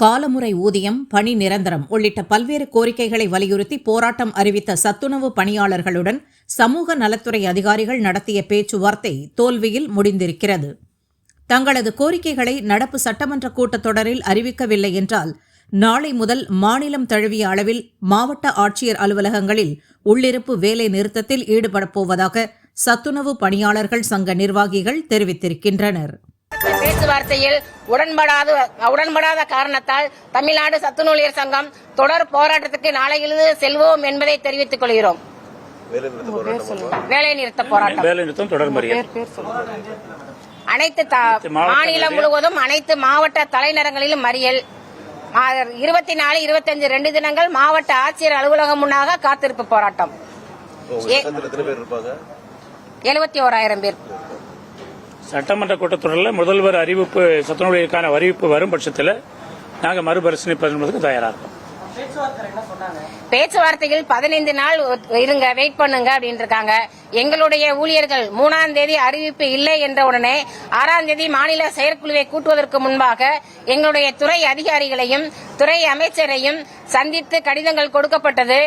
காலமுறை ஊதியம் பணி நிரந்தரம் உள்ளிட்ட பல்வேறு கோரிக்கைகளை வலியுறுத்தி போராட்டம் அறிவித்த சத்துணவு பணியாளர்களுடன் சமூக நலத்துறை அதிகாரிகள் நடத்திய பேச்சுவார்த்தை தோல்வியில் முடிந்திருக்கிறது. தங்களது கோரிக்கைகளை நடப்பு சட்டமன்ற கூட்டத்தொடரில் அறிவிக்கவில்லை என்றால் நாளை முதல் மாநிலம் தழுவிய அளவில் மாவட்ட ஆட்சியர் அலுவலகங்களில் உள்ளிருப்பு வேலை நிறுத்தத்தில் ஈடுபடப் போவதாக சத்துணவு பணியாளர்கள் சங்க நிர்வாகிகள் தெரிவித்திருக்கின்றனர். பேச்சுவார்த்தையில் உடன்படாத உடன்படாத காரணத்தால் தமிழ்நாடு சத்துணூழியர் சங்கம் தொடர் போராட்டத்துக்கு நாளையிலிருந்து செல்வோம் என்பதை தெரிவித்துக் கொள்கிறோம். வேலை நிறுத்த போராட்டம் வேலை நிறுத்தம் தொடர் அனைத்து த- மாநிலம் முழுவதும் அனைத்து மாவட்ட தலைநகரங்களிலும் மறியல். இருபத்தி நாலு இருபத்தஞ்சு ரெண்டு தினங்கள் மாவட்ட ஆட்சியர் அலுவலகம் முன்னாக காத்திருப்பு போராட்டம். எழுபத்தி ஓராயிரம் பேர். சட்டமன்ற கூட்டத்தொடரில் முதல்வர் அறிவிப்பு சத்துணவுக்கான அறிவிப்பு வரும் பட்சத்தில் நாங்கள் மறுபரிசீலனை பண்ணுவதற்கு தயாராக இருக்கோம். பேச்சுவார்த்தையில் பதினைந்து நாள் இருங்க வெயிட் பண்ணுங்க அப்படின்னு இருக்காங்க எங்களுடைய ஊழியர்கள் மூணாம் தேதி அறிவிப்பு இல்லை என்ற உடனே ஆறாம் தேதி மாநில செயற்குழுவை கூட்டுவதற்கு முன்பாக எங்களுடைய துறை அதிகாரிகளையும் துறை அமைச்சரையும் சந்தித்து கடிதங்கள் கொடுக்கப்பட்டது.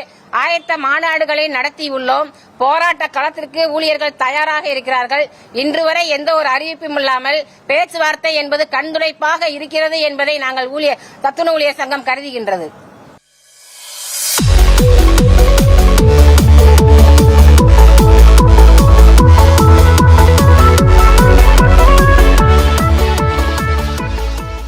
ஆயத்த மாநாடுகளை நடத்தியுள்ளோம் போராட்ட களத்திற்கு ஊழியர்கள் தயாராக இருக்கிறார்கள். இன்று வரை எந்த ஒரு அறிவிப்பும் இல்லாமல் பேச்சுவார்த்தை என்பது கண்துடைப்பாக இருக்கிறது என்பதை நாங்கள் ஊழியர் தத்துண ஊழியர் சங்கம் கருதுகின்றது. Thank you